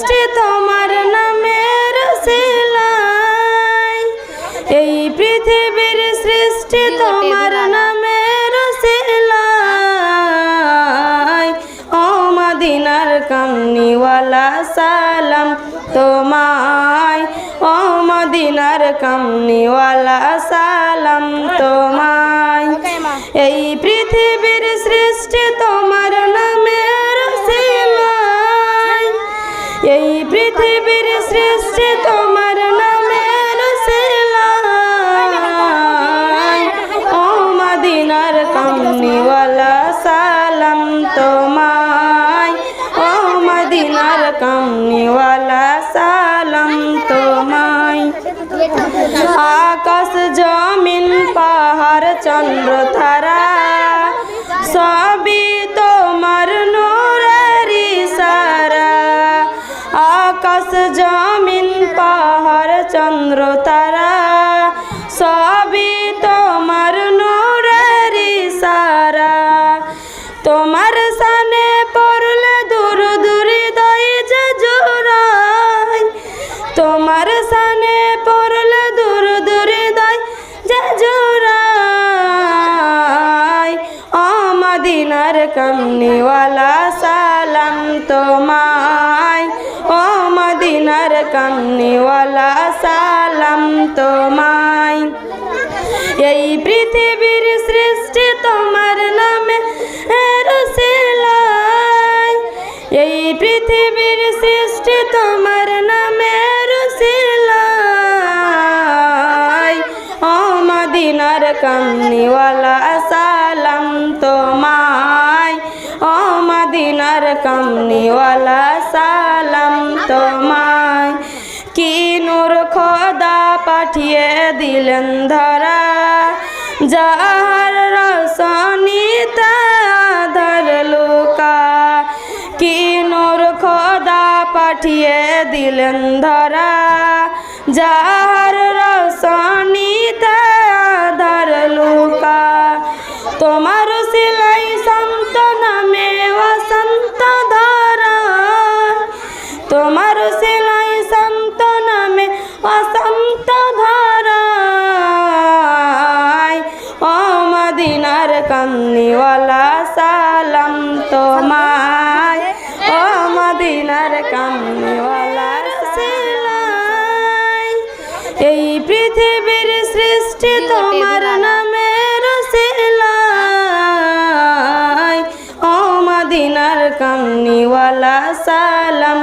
সৃষ্টি তোমার নামের সিলাই। এই পৃথিবীর সৃষ্টি তোমার নামের সিলাই। ও মদিনার কামনিওয়ালা সালাম তোমায়। ও মদিনার কামনিওয়ালা সালাম তোমায়। এই পৃথিবীর সৃষ্টি তোমার এই পৃথিবীর সৃষ্টি তোমার নামের ও মদিনার কামনিওয়ালা সালাম তোমায়। ও মদিনার কামনিওয়ালা সালাম তোমায়। আকাশ, জমিন, পাহাড়, চন্দ্র, তারা জমিন পাহাড় চন্দ্র তারা মদিনার কামনিওয়ালা সালাম তোমায়। ও মদিনার কামনিওয়ালা সালাম তোমায়। এই পৃথিবীর সৃষ্টি তোমার নামে এই পৃথিবীর সৃষ্টি তোমার নামে রসিলাই ও মদিনার কামনিওয়ালা কামনিওয়ালা সালাম তোমায়। কি নূর খোদা পাঠিয়ে দিলেন ধরা। যাহার রসনিতে আধার লুকা। কি নূর খোদা পাঠিয়ে দিলেন ধরা। যাহার রসনিতে আধার লুকা। তোমার অসন্ত ধারায় ও মদিনার কামনিওয়ালা সালাম তোমায়, ও মদিনার কামনিওয়ালা সেলাই এই পৃথিবীর সৃষ্টি তোমার নামের সেলাই, ও মদিনার কামনিওয়ালা সালাম